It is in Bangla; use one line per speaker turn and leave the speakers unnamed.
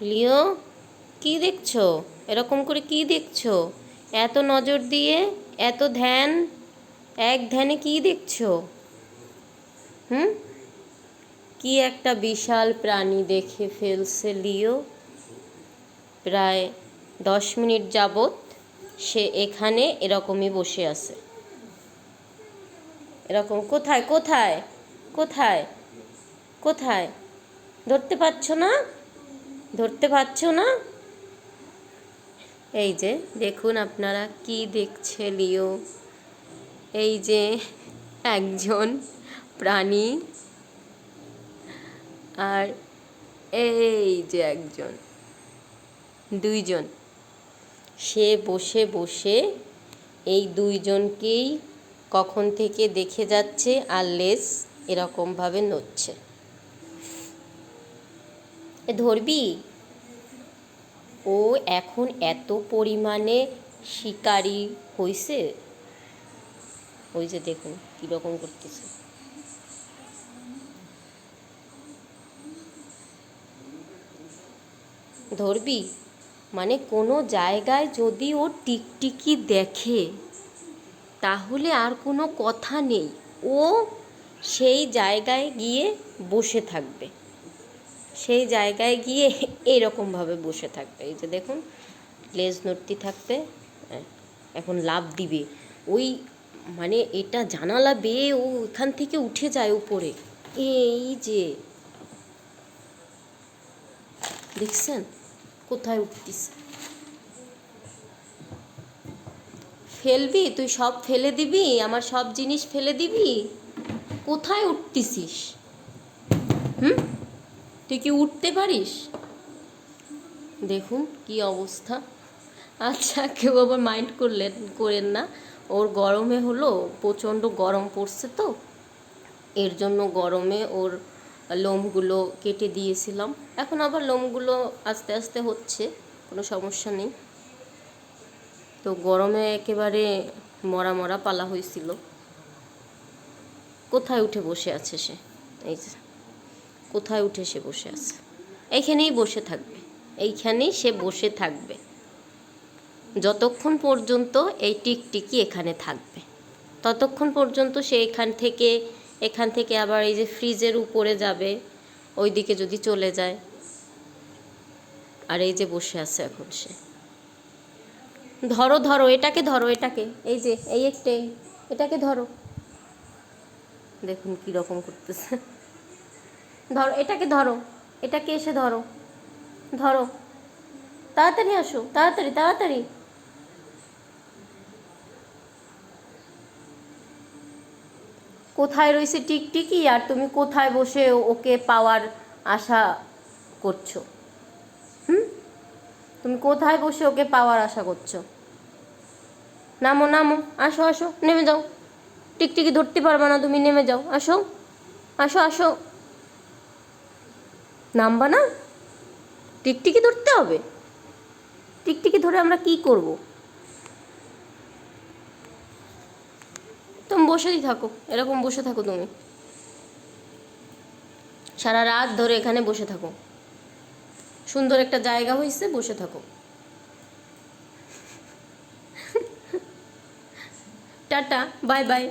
লিও, কি দেখছ? এরকম করে কি দেখছ? এত নজর দিয়ে, এত ধ্যান, এক ধ্যানে কি দেখছ? হুম? কি একটা বিশাল প্রাণী দেখে ফেলছে লিও। প্রায় দশ মিনিট যাবত সে এখানে এরকমই বসে আছে। এরকম, কোথায় কোথায় কোথায় কোথায়? ধরতে পারছ না? ধরতে পারছ না? এই যে, দেখুন আপনারা কি দেখছে লিও। এই যে, একজন প্রাণী। আর এই যে একজন, দুইজন। সে বসে বসে এই দুইজনকেই কখন থেকে দেখে যাচ্ছে আর লেজ এরকমভাবে নড়ছে। ধরবি? ও এখন এত পরিমাণে শিকারি হইছে। ওই যে দেখুন কীরকম করতেছে। ধরবি? মানে কোনো জায়গায় যদি ও টিকটিকি দেখে, তাহলে আর কোনো কথা নেই। ও সেই জায়গায় গিয়ে বসে থাকবে। সেই জায়গায় গিয়ে এরকমভাবে বসে থাকবে। এই যে দেখুন লেজ নড়তি থাকবে হ্যাঁ, এখন লাভ দিবে। ওই মানে এটা জানালা বেয়ে ও এখান থেকে উঠে যায় উপরে। এই যে দেখছেন? কোথায় উঠতিস? ফেলবি? তুই সব ফেলে দিবি? আমার সব জিনিস ফেলে দিবি? কোথায় উঠতিছিস হুম? তুই কি উঠতে পারিস? দেখুন কি অবস্থা। আচ্ছা কেউ আবার মাইন্ড করলেন, করেন না। ওর গরমে হলো, প্রচণ্ড গরম পড়ছে তো। এর জন্য গরমে ওর লোমগুলো কেটে দিয়েছিলাম। এখন আবার লোমগুলো আস্তে আস্তে হচ্ছে, কোনো সমস্যা নেই। তো গরমে একেবারে মরা মরা পালা হয়েছিল। কোথায় উঠে বসে আছে সে? এই যে। কোথায় উঠে সে বসে আছে? এইখানেই বসে থাকবে। এইখানেই সে বসে থাকবে। যতক্ষণ পর্যন্ত এই টিকটিকি এখানে থাকবে। ততক্ষণ পর্যন্ত সে এখান থেকে এখান থেকে আবার এই যে ফ্রিজের উপরে যাবে, ওইদিকে যদি চলে যায়। আর এই যে বসে আছে এখন সে। ধরো ধরো, এটাকে ধরো, এটাকে। এই যে, এই একটাই। এটাকে ধরো। দেখুন কি রকম করতেছে। ধরো, এটাকে ধরো, এটাকে এসে ধরো ধরো। তাড়াতাড়ি আসো, তাড়াতাড়ি তাড়াতাড়ি। কোথায় রয়েছে টিকটিকি আর তুমি কোথায় বসে ওকে পাওয়ার আশা করছ? হুম? তুমি কোথায় বসে ওকে পাওয়ার আশা করছ? নামো নামো, আসো আসো, নেমে যাও। টিকটিকি ধরতে পারবে না, তুমি নেমে যাও। আসো আসো আসো। নামবা না? টিকটিকি ধরতে হবে। টিকটিকি ধরে আমরা কি করব? তুমি বসেই থাকো, এরকম বসে থাকো তুমি। সারা রাত ধরে এখানে বসে থাকো। সুন্দর একটা জায়গা হয়েছে বসে থাকো। টাটা, বাই বাই।